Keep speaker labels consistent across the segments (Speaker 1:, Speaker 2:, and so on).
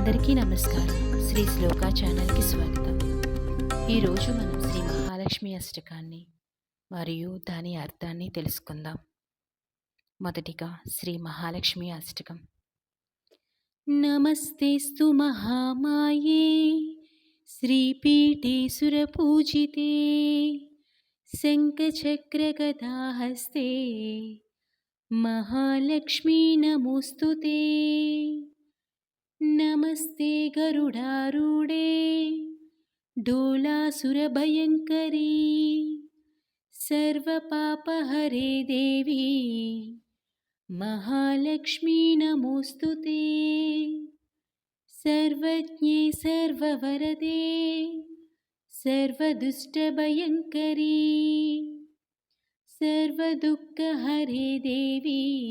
Speaker 1: అందరికీ నమస్కారం. శ్రీ శ్లోక ఛానల్కి స్వాగతం. ఈరోజు మనం శ్రీ మహాలక్ష్మి అష్టకాన్ని మరియు దాని అర్థాన్ని తెలుసుకుందాం. మొదటిగా శ్రీ మహాలక్ష్మి అష్టకం. నమస్తేస్తు మహామాయే శ్రీపీఠే సురపూజితే శంఖచక్రగదాహస్తే మహాలక్ష్మీ నమోస్తుతే. नमस्ते गरुडारूढे। डोलासुरभयङ्करी। सर्वपापहरे देवी। महालक्ष्मी नमोऽस्तु ते। सर्वज्ञे सर्ववरदे। सर्वदुष्टभयङ्करी। सर्वदुःखहरे देवी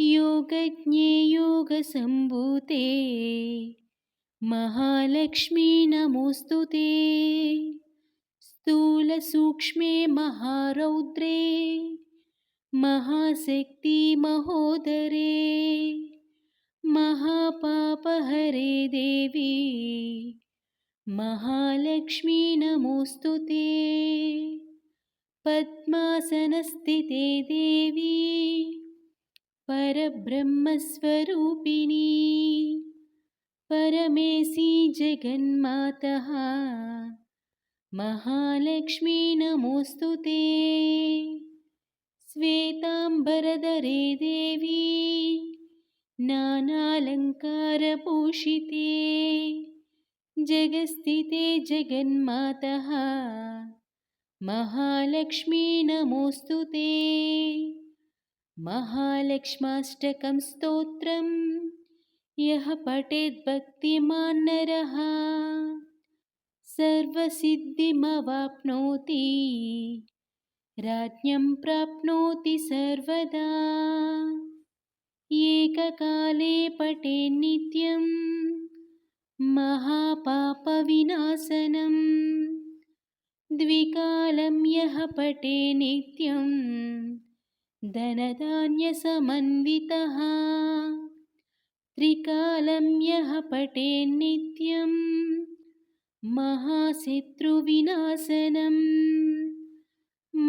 Speaker 1: योगज्ञे योगसम्भूते। महालक्ष्मी नमोऽस्तु ते। स्थूलसूक्ष्मे महारौद्रे। महाशक्ति महोदरे। महापापहरे देवी। महालक्ष्मी नमोऽस्तु ते। पद्मासनस्थिते देवी परब्रह्मस्वरूपिणी। परमेशी जगन्मातः। महालक्ष्मी नमोऽस्तु ते। श्वेताम्बरधरे देवी। नानालङ्कारभूषिते। जगस्थिते जगन्मातः। महालक्ष्मी नमोऽस्तु ते महालक्ष्माष्टकं स्तोत्रं यः पठेद्भक्तिमान् नरः सर्वसिद्धिमवाप्नोति राज्ञं प्राप्नोति सर्वदा एककाले पठे नित्यं महापापविनाशनम् द्विकालं यः पटे नित्यं धनधान्यसमन्वितः त्रिकालं यः पटे नित्यं महाशत्रुविनाशनं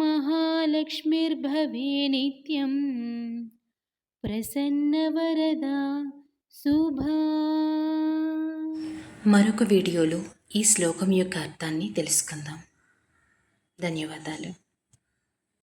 Speaker 1: महालक्ष्मीर्भवे नित्यं ప్రసన్నవరదా శుభా
Speaker 2: మరొక వీడియోలో ఈ శ్లోకం యొక్క అర్థాన్ని తెలుసుకుందాం ధన్యవాదాలు